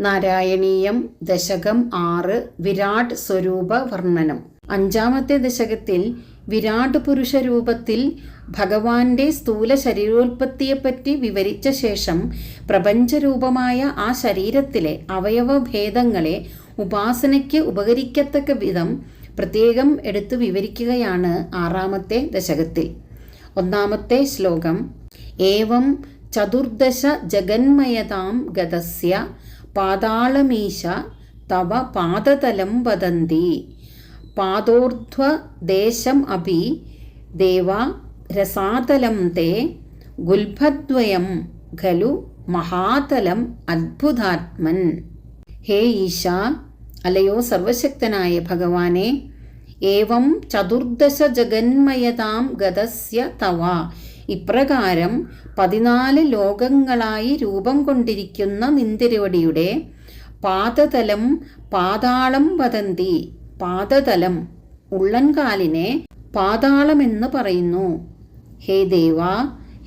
നാരായണീയം ദശകം ആറ് വിരാട് സ്വരൂപ വർണനം. അഞ്ചാമത്തെ ദശകത്തിൽ വിരാട് പുരുഷ രൂപത്തിൽ ഭഗവാന്റെ സ്ഥൂല ശരീരോത്പത്തിയെപ്പറ്റി വിവരിച്ച ശേഷം പ്രപഞ്ചരൂപമായ ആ ശരീരത്തിലെ അവയവഭേദങ്ങളെ ഉപാസനയ്ക്ക് ഉപകരിക്കത്തക്ക വിധം പ്രത്യേകം എടുത്തു വിവരിക്കുകയാണ് ആറാമത്തെ ദശകത്തിൽ. ഒന്നാമത്തെ ശ്ലോകം ഏവം ചതുർദശ ജഗന്മയതാം ഗതസ്യ പാതാളമീശ തവ പാദതലം വദന്തി. പാദോർധ്വദേശം അപി ദേവ രസാതലം തേ ഗുൽഭദ്വയം ഖലു മഹാതലം അത്ഭുതാത്മൻ. ഹേ ഈശ അലയോ സർവശക്തനായ ഭഗവാനെ ഏവം ചതുർദശ ജഗന്മയതാം ഗതസ്യ തവ. ഇപ്രകാരം പതിനാല് ലോകങ്ങളായി രൂപം കൊണ്ടിരിക്കുന്ന നിന്തിരവടിയുടെ പാദതലം പാതാളം വദന്തി പാദതലം ഉള്ളൻകാലിനെ പാതാളമെന്ന് പറയുന്നു. ഹേ ദേവ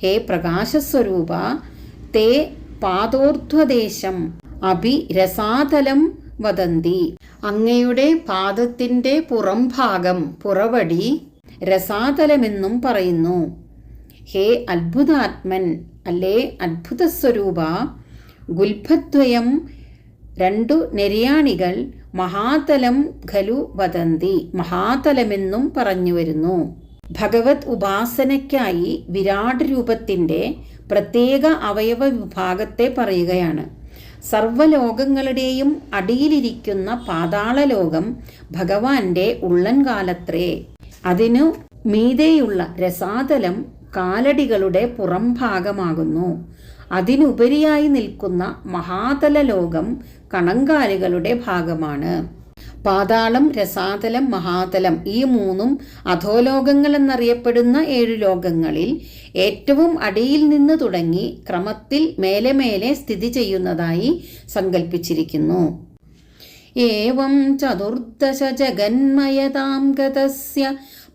ഹേ പ്രകാശസ്വരൂപ തേ പാദോർധ്വദേശം അഭിരസാതലം വദന്തി അങ്ങയുടെ പാദത്തിന്റെ പുറംഭാഗം പുറവടി രസാതലമെന്നും പറയുന്നു. ഹേ അത്ഭുതാത്മൻ അല്ലേ? അത്ഭുതസ്വരൂപ ഗുൽഭദ്വയം രണ്ടു നെര്യാണികൾ മഹാതലം ഖലു വദന്തി മഹാതലമെന്നും പറഞ്ഞു വരുന്നു. ഭഗവത് ഉപാസനയ്ക്കായി വിരാട് രൂപത്തിന്റെ പ്രത്യേക അവയവ വിഭാഗത്തെ പറയുകയാണ്. സർവലോകങ്ങളുടെയും അടിയിലിരിക്കുന്ന പാതാളലോകം ഭഗവാന്റെ ഉള്ളൻകാലത്രേ. അതിനു മീതെയുള്ള രസാതലം കാലടികളുടെ പുറംഭാഗമാകുന്നു. അതിനുപരിയായി നിൽക്കുന്ന മഹാതല ലോകം കണങ്കാലുകളുടെ ഭാഗമാണ്. പാതാളം രസാതലം മഹാതലം ഈ മൂന്നും അധോലോകങ്ങൾ എന്നറിയപ്പെടുന്ന ഏഴു ലോകങ്ങളിൽ ഏറ്റവും അടിയിൽ നിന്ന് തുടങ്ങി ക്രമത്തിൽ മേലെ മേലെ സ്ഥിതി ചെയ്യുന്നതായി സങ്കല്പിച്ചിരിക്കുന്നു ഏവം ചതുർദശ ജഗന്മയതാം ഗതസ്യ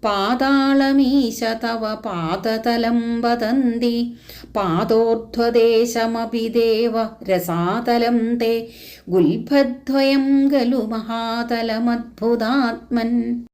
പാതാളമീശ തവ പാദതലം വദന്തി പാദോർധ്വദേശമപി ദേവ രസാതലം തേ. ഗുൽഭദ്വയം ഖലു മഹാതലമദ്ഭുതാത്മൻ.